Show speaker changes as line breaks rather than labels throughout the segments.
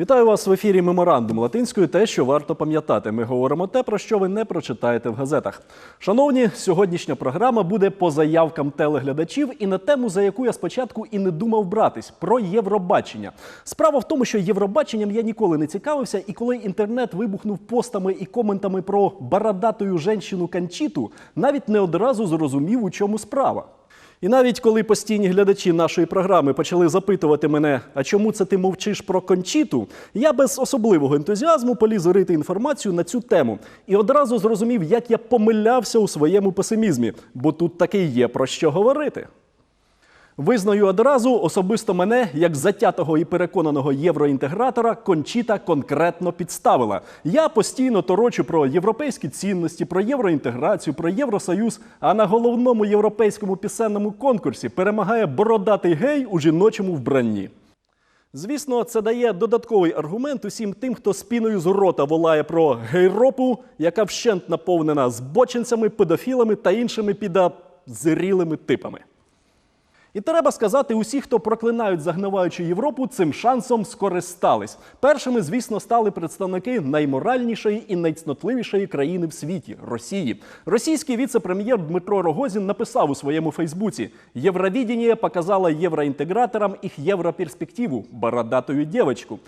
Вітаю вас в ефірі Меморандум латинською. Те, що варто пам'ятати. Ми говоримо те, про що ви не прочитаєте в газетах. Шановні, сьогоднішня програма буде по заявкам телеглядачів і на тему, за яку я спочатку і не думав братись про Євробачення. Справа в тому, що Євробаченням я ніколи не цікавився, і коли інтернет вибухнув постами і коментами про бородатою женщину Канчіту, навіть не одразу зрозумів, у чому справа. І навіть коли постійні глядачі нашої програми почали запитувати мене, а чому це ти мовчиш про кончіту, я без особливого ентузіазму поліз рити інформацію на цю тему і одразу зрозумів, як я помилявся у своєму песимізмі, бо тут таки є про що говорити. Визнаю одразу особисто мене як затятого і переконаного євроінтегратора Кончіта конкретно підставила. Я постійно торочу про європейські цінності, про євроінтеграцію, про Євросоюз. А на головному європейському пісенному конкурсі перемагає бородатий гей у жіночому вбранні. Звісно, це дає додатковий аргумент усім тим, хто спіною з рота волає про гейропу, яка вщент наповнена збочинцями, педофілами та іншими підозрілими типами. І треба сказати, усі, хто проклинають загниваючу Європу, цим шансом скористались. Першими, звісно, стали представники найморальнішої і найцнотливішої країни в світі Росії. Російський віце-прем'єр Дмитро Рогозін написав у своєму Фейсбуці: Євровідіння показала євроінтеграторам їх європерспективу бородатою дівочку.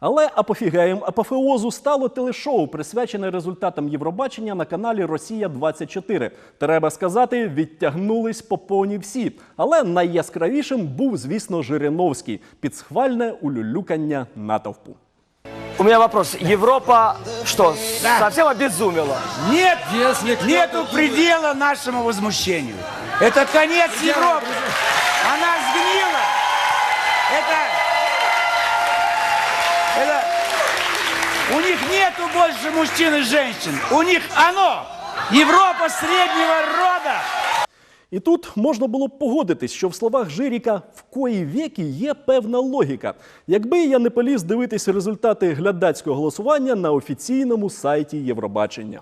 Але апофігеєм апофеозу стало телешоу, присвячене результатам Євробачення на каналі Росія 24 Треба сказати, відтягнулись по повні всі. Але найяскравішим був, звісно, Жириновський під схвальне улюлюкання натовпу.
У меня вопрос. Европа что, совсем обезумела?
Нет,
Если кто-то
нету
думает-
предела нашему возмущению. Это конец Европы. Она сгнила. Это, это, у них нету больше мужчин и женщин. У них оно. Європа среднего рода.
І тут можна було погодитись, що в словах Жиріка в кої віки є певна логіка. Якби я не поліз дивитись результати глядацького голосування на офіційному сайті Євробачення.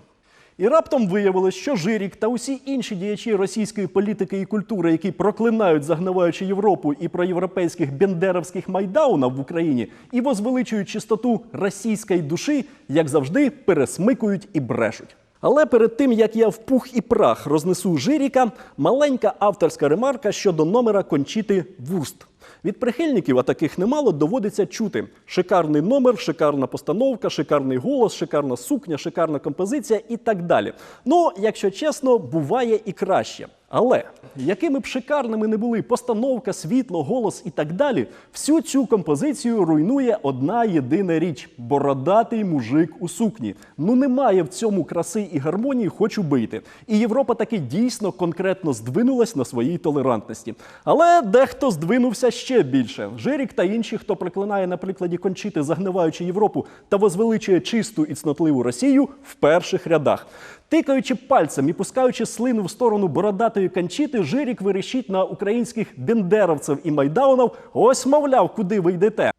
І раптом виявилось, що Жирік та усі інші діячі російської політики і культури, які проклинають загниваючи Європу і проєвропейських бендеровських майдаунів в Україні і возвеличують чистоту російської душі, як завжди, пересмикують і брешуть. Але перед тим як я в пух і прах рознесу Жиріка, маленька авторська ремарка щодо номера кончіти вурст. Від прихильників, а таких немало, доводиться чути: шикарний номер, шикарна постановка, шикарний голос, шикарна сукня, шикарна композиція і так далі. Ну, якщо чесно, буває і краще. Але якими б шикарними не були постановка, світло, голос і так далі, всю цю композицію руйнує одна єдина річ бородатий мужик у сукні. Ну немає в цьому краси і гармонії, хоч убити. І Європа таки дійсно конкретно здвинулась на своїй толерантності. Але дехто здвинувся ще більше. Жирік та інші, хто приклинає на прикладі кончити, загниваючи Європу та возвеличує чисту і цнотливу Росію в перших рядах. Тикаючи пальцем і пускаючи слину в сторону бородатої канчіти, Жирік вирішить на українських бендеровців і майдаунів, ось мовляв, куди ви йдете.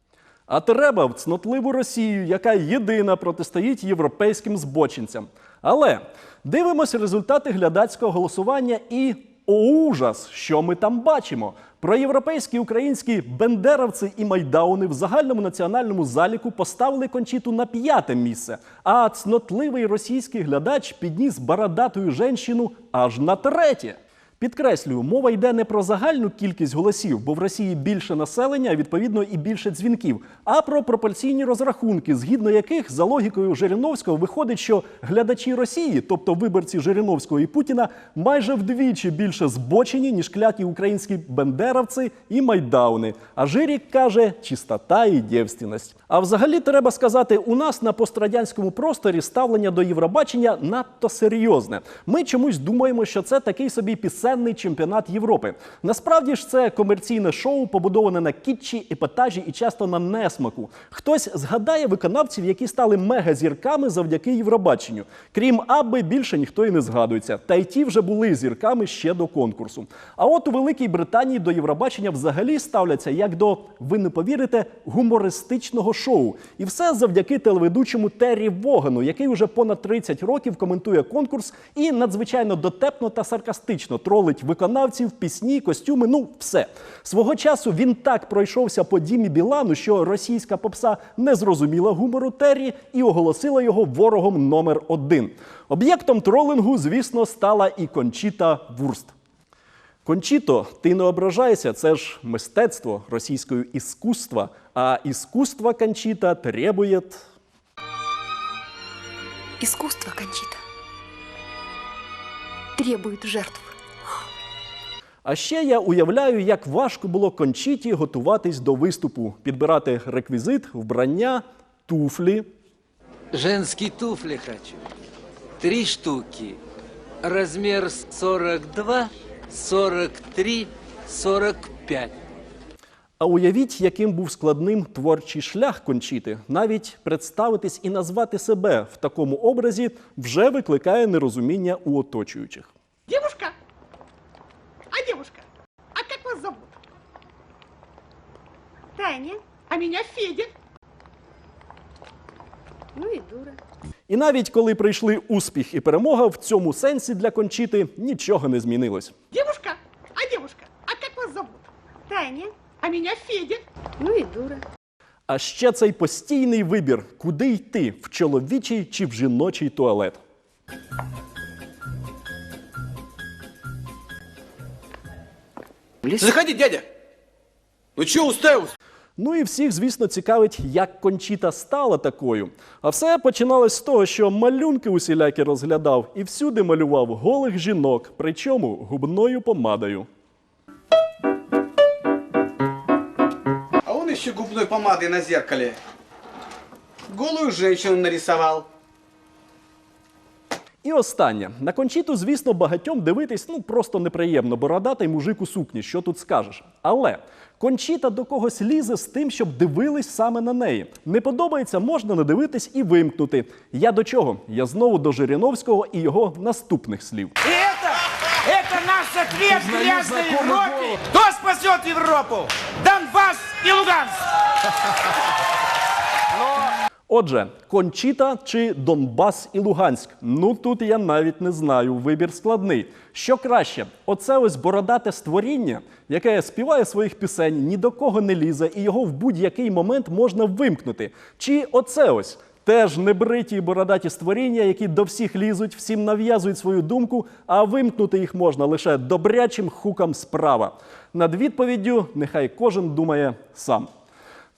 А треба в цнотливу Росію, яка єдина протистоїть європейським збочинцям. Але дивимося результати глядацького голосування і о ужас, що ми там бачимо. Проєвропейські українські бендеровці і майдауни в загальному національному заліку поставили кончіту на п'яте місце, а цнотливий російський глядач підніс бородатую женщину аж на третє. Підкреслюю, мова йде не про загальну кількість голосів, бо в Росії більше населення, відповідно і більше дзвінків, а про пропорційні розрахунки, згідно яких за логікою Жириновського виходить, що глядачі Росії, тобто виборці Жириновського і Путіна, майже вдвічі більше збочені, ніж кляті українські бендеровці і майдауни. А Жирік каже чистота і дівственність. А взагалі треба сказати, у нас на пострадянському просторі ставлення до Євробачення надто серйозне. Ми чомусь думаємо, що це такий собі пісенний чемпіонат Європи. Насправді ж це комерційне шоу, побудоване на кітчі, епатажі і часто на несмаку. Хтось згадає виконавців, які стали мегазірками завдяки Євробаченню. Крім Абби, більше ніхто і не згадується. Та й ті вже були зірками ще до конкурсу. А от у Великій Британії до Євробачення взагалі ставляться як до, ви не повірите, гумористичного шоу. І все завдяки телеведучому Террі Вогану, який уже понад 30 років коментує конкурс і надзвичайно дотепно та саркастично тролить тролить виконавців, пісні, костюми. Ну, все. Свого часу він так пройшовся по Дімі Білану, що російська попса не зрозуміла гумору Террі і оголосила його ворогом номер один. Об'єктом тролингу, звісно, стала і Кончіта Вурст. Кончіто, ти не ображайся, це ж мистецтво російською іскусства, а іскусство Кончіта требує
Искусство, Кончита, требует жертв.
А ще я уявляю, як важко було кончіті готуватись до виступу, підбирати реквізит, вбрання, туфлі.
Женские туфли хочу. Три штуки. Размер 42, 43, 45.
А уявіть, яким був складним творчий шлях кончіти. Навіть представитись і назвати себе в такому образі вже викликає нерозуміння у оточуючих.
Девушка? А девушка? А как вас зовут? Таня. А меня Федя. Ну и дура.
І навіть коли прийшли успіх і перемога, в цьому сенсі для кончіти нічого не змінилось.
Девушка? А девушка? А как вас зовут? Таня. А меня Федя. Ну и дура.
А ще цей постійний вибір, куди йти в чоловічий чи в жіночий туалет.
Заходи, дядя. Ну чего уставился?
Ну і всіх, звісно, цікавить, як Кончіта стала такою. А все починалось з того, що малюнки усілякі розглядав і всюди малював голих жінок, причому губною помадою.
А он еще губной помадой на зеркале. Голую женщину нарисовал.
І останнє. На кончіту, звісно, багатьом дивитись ну просто неприємно, бородатий мужик у сукні, що тут скажеш. Але кончіта до когось лізе з тим, щоб дивились саме на неї. Не подобається, можна не дивитись і вимкнути. Я до чого? Я знову до Жириновського і його наступних слів.
И это, это наш ответ грязной Европе. Кто спасет Европу? Донбасс и Луганск.
Отже, Кончіта чи Донбас і Луганськ? Ну тут я навіть не знаю. Вибір складний. Що краще, оце ось бородате створіння, яке співає своїх пісень, ні до кого не лізе, і його в будь-який момент можна вимкнути. Чи оце ось теж небриті і бородаті створіння, які до всіх лізуть, всім нав'язують свою думку, а вимкнути їх можна лише добрячим хуком справа. Над відповіддю нехай кожен думає сам.